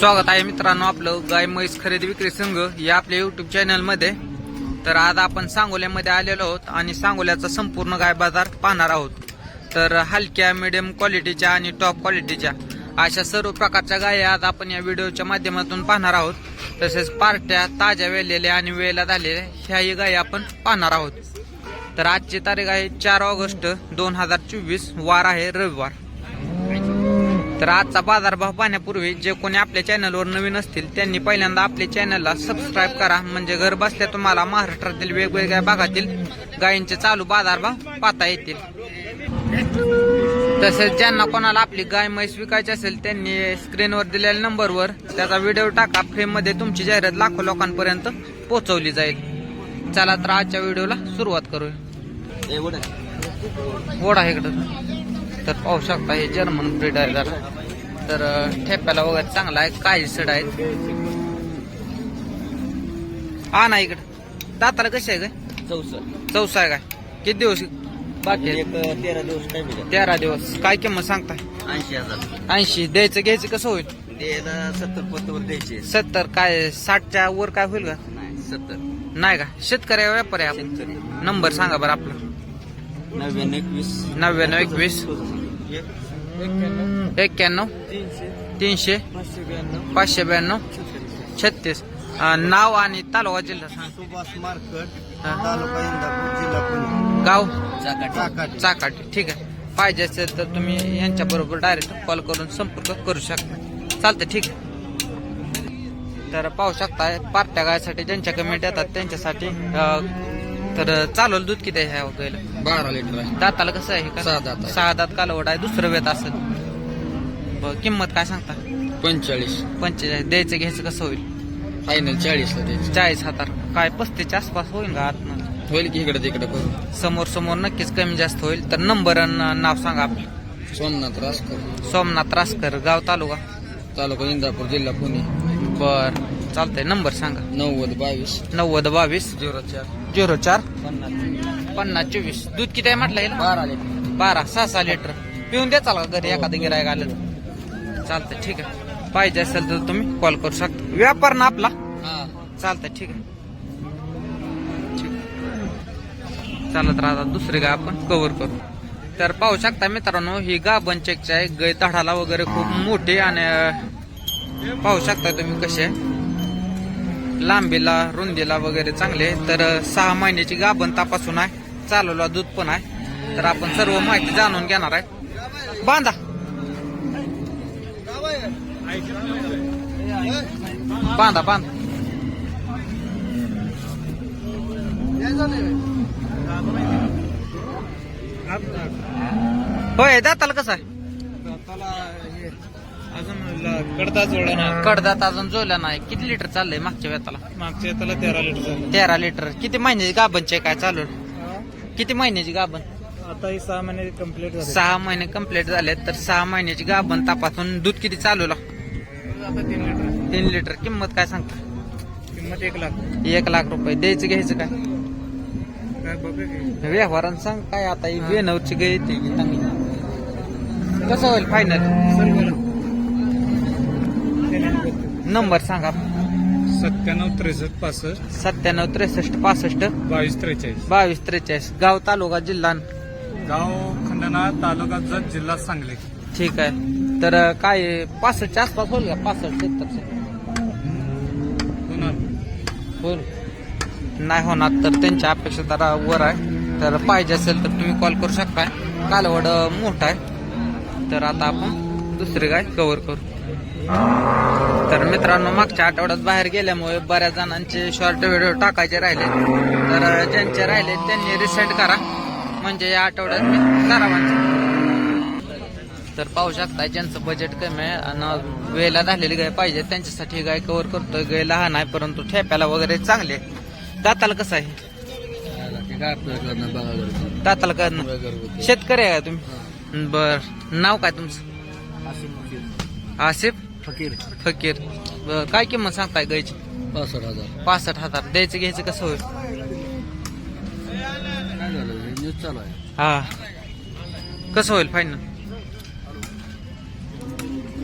स्वागत आहे मित्रांनो आपलं गाय म्हैस खरेदी विक्री संघ या आपल्या युट्यूब चॅनलमध्ये तर आज आपण सांगोल्यामध्ये आलेलो आहोत आणि सांगोल्याचा संपूर्ण गाय बाजार पाहणार आहोत. तर हलक्या मिडियम क्वालिटीच्या आणि टॉप क्वालिटीच्या अशा सर्व प्रकारच्या गाय आज आपण या व्हिडिओच्या माध्यमातून पाहणार आहोत. तसेच पार्ट्या ताज्या वेलेल्या आणि वेळेला झालेल्या ह्याही गायी आपण पाहणार आहोत. तर आजची तारीख आहे चार ऑगस्ट दोन हजार चोवीस. वार आहे रविवार. तर आजचा बाजारभाव पाहण्यापूर्वी जे कोणी आपल्या चॅनलवर नवीन असतील त्यांनी पहिल्यांदा आपल्या चॅनलला सबस्क्राईब करा. म्हणजे घर बसल्या तुम्हाला महाराष्ट्रातील वेगवेगळ्या भागातील गायींचे चालू बाजारभाव पाहता येतील. तसेच ज्यांना कोणाला आपली गाय म्हैस विकायची असेल त्यांनी स्क्रीनवर दिलेल्या नंबरवर त्याचा व्हिडिओ टाका. फ्रेममध्ये तुमची जाहिरात लाखो लोकांपर्यंत पोहोचवली जाईल. चला तर आजच्या व्हिडिओला सुरुवात करूया. ओढा इकडं. तर पाहू शकता हे जर्मन ब्रीड आहे जरा. तर ठेप्याला वगैरे चांगला आहे काही सड आहेत. हा ना इकडं. दाताला कशी आहे काय चौसा आहे काय? किती दिवस? बाकी तेरा दिवस काय तेरा दिवस. काय किंमत सांगताय? ऐंशी हजार. ऐंशी. द्यायचं घ्यायचं कसं होईल? सत्तर पत्तवर द्यायचे. सत्तर. काय साठच्या वर काय होईल का? सत्तर. नाही का? शेतकरी व्यापारी नंबर सांगा बरं आपला. नव्याण्णव एकवीस. नव्याण्णव एकवीस. एक्क्याण्णव. तीनशे. तीनशे पाचशे ब्याण्णव. छत्तीस. नाव आणि तालुका जिल्हा सांग. सुभाष मार्कट. तालुका इंदापूर जिल्हा पुणे. गाव? चाकाटी. चाकाटी. ठीक आहे. पाहिजे असेल तर तुम्ही यांच्या बरोबर डायरेक्ट कॉल करून संपर्क करू शकता. चालतं ठीक आहे. तर पाहू शकता पार्ट्या गायसाठी ज्यांच्या कमेंट येतात त्यांच्यासाठी तर चालवलं दूध किती आहे बारा लिटर आहे. दाताला कसं आहे का सहा दात आहे. सहा दात कालवड आहे? दुसरं वेत असेल. बरं, किंमत काय सांगता? पंचेचाळीस. पंचेचाळीस. द्यायचं घ्यायचं कसं होईल? फायनल चाळीस ला द्यायचे. चाळीस हजार. काय पस्तीसच्या आसपास होईल का आतमध्ये होईल की इकडे तिकडे करू समोर समोर नक्कीच कमी जास्त होईल. तर नंबर आणि नाव सांगा आपलं. सोमनाथ रासकर. सोमनाथ रासकर गाव तालुका? तालुका इंदापूर जिल्हा पुणे. बर चालतंय. नंबर सांगा. नव्वद बावीस. नव्वद बावीस. झिरो चार. झिरो चार पन्नास. पन्नास चोवीस. दूध किती आहे म्हटलं येईल बारा लिटर. बारा सहा सहा लिटर. पिऊन द्या चाला घरी एखादं गिरायक आलं तर. चालतंय ठीक आहे. पाहिजे असेल तर तुम्ही कॉल करू शकता. व्यापार ना आपला. हा. चालतंय ठीक आहे. ठीक. चालत राहतात दुसरे गाय आपण कव्हर करू. तर पाहू शकता मित्रांनो ही गाभण चेकची आहे. गै तडाला वगैरे खूप मोठी आणि पाहू शकता तुम्ही कसे लांबीला रुंदीला वगैरे चांगले तर सहा महिन्याची गाभण तपासून आहे. चालवला दूध पण आहे. तर आपण सर्व माहिती जाणून घेणार आहे. बांधा. बांधा बांधा. होय जाताल कसं आहे? अजून कडदा कडदात अजून जोडला नाही. किती लिटर चाललंय मागच्या वेताला मागच्या त्याला तेरा लिटर झालं. तेरा लिटर. किती महिन्याची गाभणचे काय चालू? किती महिन्याची गाभण? आता ही सहा महिने कंप्लीट झाले. सहा महिने कंप्लीट झाले तर सहा महिन्याची गाभण तपासून दूध किती चालवला आता तीन लिटर. तीन लिटर. किंमत काय सांगता? किंमत एक लाख. एक लाख रुपये. द्यायचं घ्यायचं काय? काय बघा की. व्यवहारानं सांग काय आता. ही बेनवरची गाय येते की चांगली. कसं होईल फायनल सर बोला नंबर सांगा. सत्त्याण्णव त्रेसष्ट पासष्ट. सत्त्याण्णव त्रेसष्ट पासष्ट. बावीस त्रेचाळीस. बावीस त्रेचाळीस. गाव तालुका जिल्हा. गाव खंडना तालुका जत जिल्हा सांगली. ठीक आहे. तर काय पासष्टच्या आसपास होईल का? पासष्ट होईल. नाही होणार तर त्यांच्या अपेक्षा जरा वर आहे. तर पाहिजे असेल तर तुम्ही कॉल करू शकता कालवड मोठा आहे. तर आता आपण दुसरी गाय कव्हर करू. तर मित्रांनो मागच्या आठवड्यात बाहेर गेल्यामुळे बऱ्याच जणांचे शॉर्ट व्हिडिओ टाकायचे राहिले. तर ज्यांचे राहिले त्यांनी रिसेंट करा. म्हणजे या आठवड्यात मी सरावांचे. तर पाहू शकता ज्यांचं बजेट कमी आहे आणि वेळेला झालेली गाय पाहिजे त्यांच्यासाठी गाय कव्हर करतोय. गाय लहान आहे परंतु ठेप्याला वगैरे चांगले आहे. दाताला कसं आहे? दाताला का शेतकरी आहे का तुम्ही? बर. नाव काय तुमचं? आसिफ? फकीर. फकीर. बर काय किंमत सांगताय गायची पासष्ट हजार. पासष्ट हजार. द्यायचं घ्यायचं कसं होईल? काय झालं? न्यूज चालू आहे. हा. कसं होईल फायनल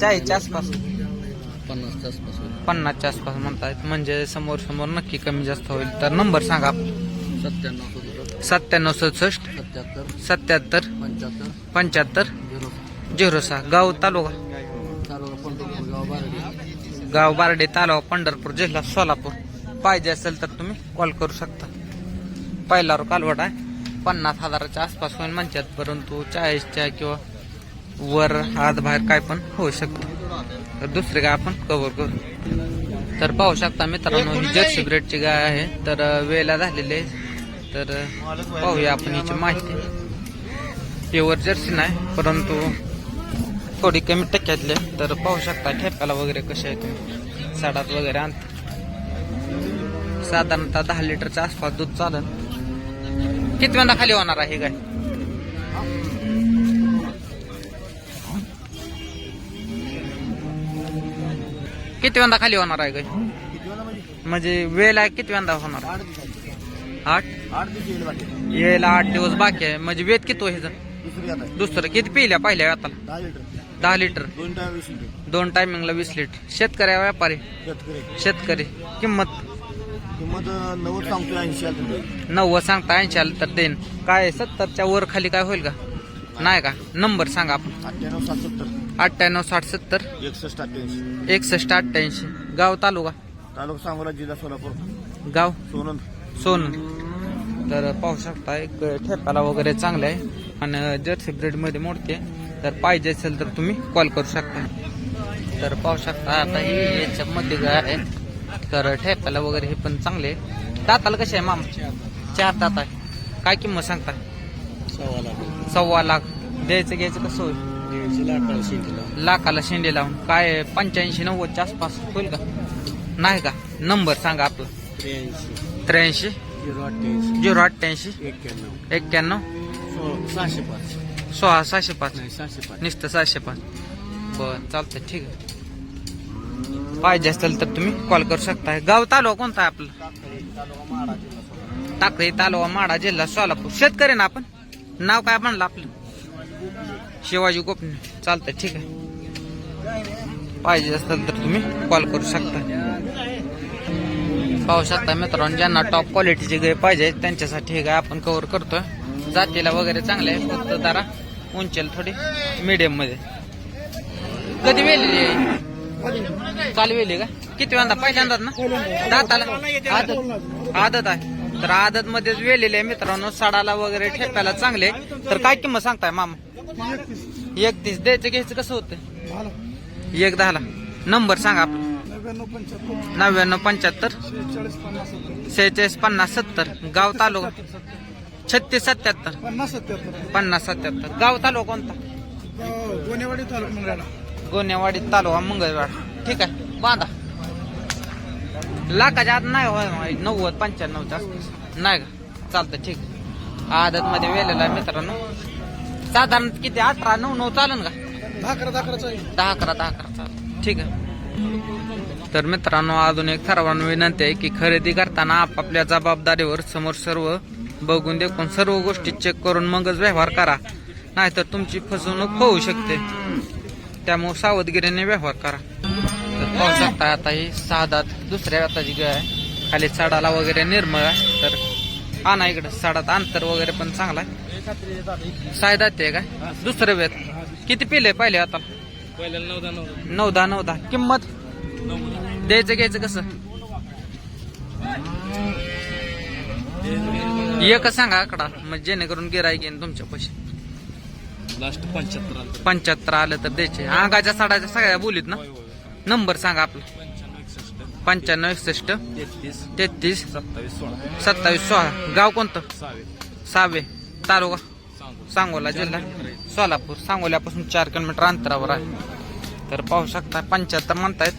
चाळीसच्या आसपास पन्नासच्या आसपास होईल. पन्नासच्या आसपास म्हणतायत म्हणजे समोर समोर नक्की कमी जास्त होईल. तर नंबर सांगा. सत्त्याण्णव सदुसष्ट. सत्त्याण्णव सदुसष्ट. सत्याहत्तर सत्याहत्तर पंच्याहत्तर. पंच्याहत्तर. झिरो सहा. गाव तालुका. गाव बारडे तालाव पंढरपूर जिल्हा सोलापूर. पाहिजे असेल तर तुम्ही कॉल करू शकता. पहिला रो कालवड आहे. पन्नास हजाराच्या आसपास होईल म्हणतात परंतु चाळीसच्या किंवा वर हात बाहेर काय पण होऊ शकतं. तर दुसरी गाय आपण कव्हर करू. तर पाहू शकता मित्रांनो ही जर्सी ब्रेडची गाय आहे. तर वेळेला वेला झालेली आहे. तर पाहूया आपण हिची माहिती. प्युअर जर्सी नाही परंतु थोडी कमी टक्क्यातले. तर पाहू शकता ठेप्याला वगैरे कसे आहे तुम्ही साडात वगैरे आणता. साधारणतः दहा लिटरच्या आसपास दूध चालन किती वेळा खाली होणार आहे गाय? किती वेळा खाली होणार आहे गाय? म्हणजे वेळ आहे किती वेळा होणार? आठ? यायला आठ दिवस बाकी आहे. म्हणजे वेद किती हे ह्याचं? दुसरं किती पिल्या? पहिल्या आता दहा लिटर. दोन टाइम वीस लिटर. दोन टायमिंगला वीस लिटर. शेतकरी आहे व्यापारी? शेतकरी. शेतकरी. किंमत? किंमत नव्वद सांगतो ऐंशी नव्वद सांगता ऐंशी आलं तर देईन. काय सत्तरच्या वर खाली काय होईल का? नाही का? नंबर सांगा आपण. अठ्ठ्याण्णव साठ सत्तर. एकसष्ट अठ्ठ्याऐंशी. एकसष्ट अठ्ठ्याऐंशी. गाव तालुका? तालुका सांगोला जिल्हा सोलापूर. गाव? सोनंद. सोन तर पाहू शकता एक ठेपाला वगैरे चांगलं आहे. आणि जर्सी ब्रेडमध्ये मोडते. तर पाहिजे असेल तर तुम्ही कॉल करू शकता. तर पाहू शकता आता ही याच्यामध्ये आहे. तर ठेपाला वगैरे हे पण चांगले. दाताला कसे आहे माम? चार दात आहे. काय किंमत सांगता सव्वा लाख. सव्वा लाख द्यायचं घ्यायचं कसं होईल? लाखाला शेंडे लावून. काय पंच्याऐंशी नव्वदच्या आसपास होईल का? नाही का? नंबर सांगा आपला. त्र्याऐंशी. झिरो अठ्ठ्याऐंशी. झिरो अठ्ठ्याऐंशी. एक्क्याण्णव. एक्क्याण्णव. सहाशे पाच सोळा सहाशे पाच. नाही सहाशे पाच. नुसतं सहाशे पाच. बर ठीक आहे. पाहिजे असेल तर तुम्ही कॉल करू शकता गाव तालुका कोणता आहे आपलं? टाकळी तालुका माडा जिल्हा सोलापूर. शेतकरी ना आपण? नाव काय म्हणलं आपलं? शिवाजी गोपने चालतंय ठीक आहे. पाहिजे असेल तर तुम्ही कॉल करू शकता पाहू शकता मित्रांनो ज्यांना टॉप क्वालिटीची गाय पाहिजे त्यांच्यासाठी हे गाय आपण कव्हर करतोय. जातीला वगैरे चांगले आहे फक्त जरा उंचेल थोडी मिडियममध्ये. कधी वेलेली आहे काल वेली का? किती वेळा पहिल्यांदाच ना? दाताला? आदत. आदत आहे. तर आदत मध्येच वेलेले आहे मित्रांनो. साडाला वगैरे ठेप्याला चांगले तर काय किंमत सांगताय मामा? एकतीस. द्यायचं घ्यायचं कसं होतं एक दहाला. नंबर सांगा आपला. नव्याण्णव पंच्याहत्तर. सेहेचाळीस पन्नास सत्तर. गाव तालुका? छत्तीस सत्याहत्तर. पन्नास सत्याहत्तर. पन्नास सत्याहत्तर. गाव तालुका कोणता? गोनेवाडी तालुका मंगळाला गोनेवाडी तालुका मंगळवार ठीक आहे. बांधा. लाखाच्या आत नाही होय नव्वद पंच्याण्णवच्या आसपास नाही का? चालतं ठीक आदत मध्ये वेलेला आहे मित्रांनो. साधारण किती? अठरा नऊ नऊ चालन का? दहा अकरा दहा अकराचा दहा अकरा दहा अकरा चालेल. ठीक आहे. तर मित्रांनो अजून एक सर्वांना विनंती आहे की खरेदी करताना आपापल्या जबाबदारीवर समोर सर्व बघून देखून सर्व गोष्टी चेक करून मगच व्यवहार करा. नाहीतर तुमची फसवणूक होऊ शकते. त्यामुळे सावधगिरीने व्यवहार करा. तर पाहू शकता आता ही सहा दात दुसऱ्या हाताची गाय आहे. खाली साडाला वगैरे निर्मळ आहे. तर आणा इकडे साडात अंतर वगैरे पण चांगला आहे. साय आहे का? दुसरं वेत किती पिले पहिले आता? नऊ दहा नऊ दहा किंमत? द्यायचं घ्यायचं कसं? एक सांगा आकडा. मग जेणेकरून गिराईक येईन तुमच्या पैसे. लास्ट पंच्याहत्तर आलं पंच्याहत्तर आलं तर द्यायचे. अंगाच्या साडाच्या सगळ्या बोलीत ना? नंबर सांगा आपला. पंच्याण्णव एकसष्ट. पंच्याण्णव एकसष्ट. तेहतीस. तेहतीस. सत्तावीस सोळा. सत्तावीस सोळा. गाव कोणतं? सहावे सावे. तालुका? सांगू सांगोला जिल्हा. सोलापूर. सांगोल्यापासून चार किलोमीटर अंतरावर आहे. तर पाहू शकता पंच्याहत्तर म्हणतायत.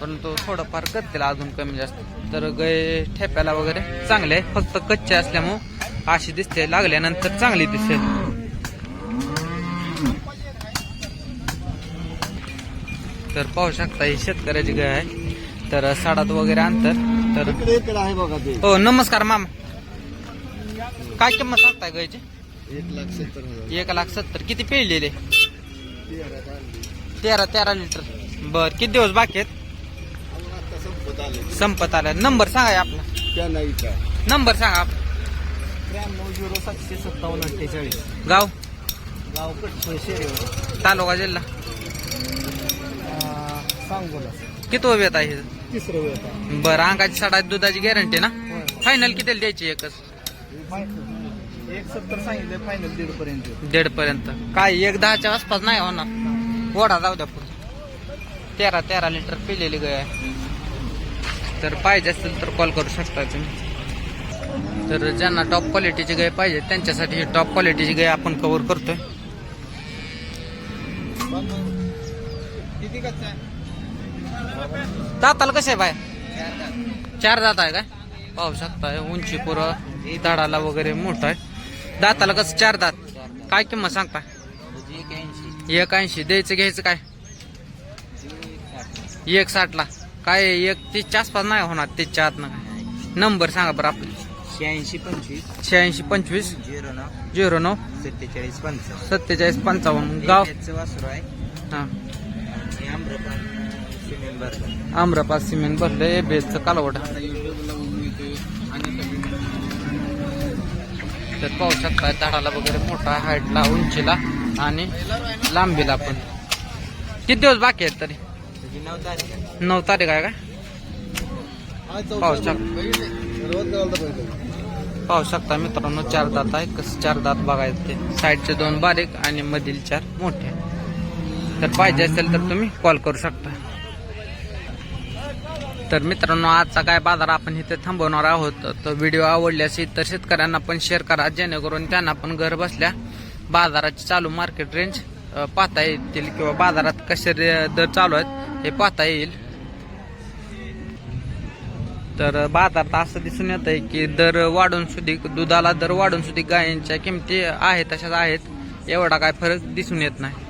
परंतु थोडंफार करतील अजून कमी जास्त. तर गय ठेप्याला वगैरे चांगले आहे फक्त कच्चे असल्यामुळं अशी दिसते. लागल्यानंतर चांगली दिसेल. तर पाहू शकता ही शेतकऱ्याची गाय आहे. तर साडात वगैरे अंतर. तर हो नमस्कार मामा. काय किंमत सांगताय गायची एक लाख सत्तर एक लाख सत्तर. किती पिळलेले? तेरा तेरा लिटर. बर किती दिवस बाकी आहेत? संपत आल्या नंबर सांगा आपला. त्या नाही का नंबर सांगा आपला. त्र्याण्णव झिरो सातशे सत्तावन्न अठ्ठेचाळीस. गाव. गाव शेरेवर तालुका जिल्हा. सांगोला. किती वेत आहे हे? तिसरं वेळ बरं अंगाची साडा दुधाची गॅरंटी ना? फायनल किती द्यायची एकच? एक सत्तर सांगितलं फायनल दीड पर्यंत दीड पर्यंत काय एक दहाच्या आसपास नाही होणार? ओढा जाऊ द्या पुढे. तेरा तेरा लिटर पिलेली गाय आहे. तर पाहिजे असेल तर कॉल करू शकता तुम्ही. तर ज्यांना टॉप क्वालिटीची गाय पाहिजे त्यांच्यासाठी ही टॉप क्वालिटीची गाय आपण कव्हर करतोय. दाताला कसे आहे बाय? चार दात आहे काय? पाहू शकताय उंची पुरं दाडाला वगैरे मोठं आहे. दाताला कसं चार दात? काय किंमत सांगता? एक ऐंशी. द्यायचं घ्यायचं काय? एक साठला. काय एक तीसच्या आसपास नाही होणार तीसच्या आत नंबर सांगा बरं आपलं. शहाऐंशी पंचवीस. शहाऐंशी पंचवीस. झिरो नऊ. झिरो नऊ. सत्तेचाळीस पंचावन्न. सत्तेचाळीस पंचावन्न. गाव? वासरू आहे. हां. सिमेंट बर्गर आम्रपास सिमेंट भरले बेसचं कालवड. तर पाहू शकता झाडाला वगैरे मोठा हाईटला उंचीला आणि लांबीला पण. किती दिवस बाकी आहेत तरी? नऊ तारीख नऊ तारीख आहे का पाहू शक पाहू शकता मित्रांनो चार दात आहे कसं चार दात बघायचे ते. साईडचे दोन बारीक आणि मधील चार मोठे. तर पाहिजे असेल तर तुम्ही कॉल करू शकता. तर मित्रांनो आजचा काय बाजार आपण इथे थांबवणार आहोत. तर व्हिडिओ आवडल्यास इतर शेतकऱ्यांना पण शेअर करा. जेणेकरून त्यांना पण घर बसल्या बाजाराची चालू मार्केट रेंज पाहता येतील किंवा बाजारात कसे रे- दर चालू आहेत हे पाहता येईल. तर बाजारात असं दिसून येत आहे की दर वाढून सुधी दुधाला दर वाढून सुधी गायींच्या किमती आहेत तशाच आहेत. एवढा काय फरक दिसून येत नाही.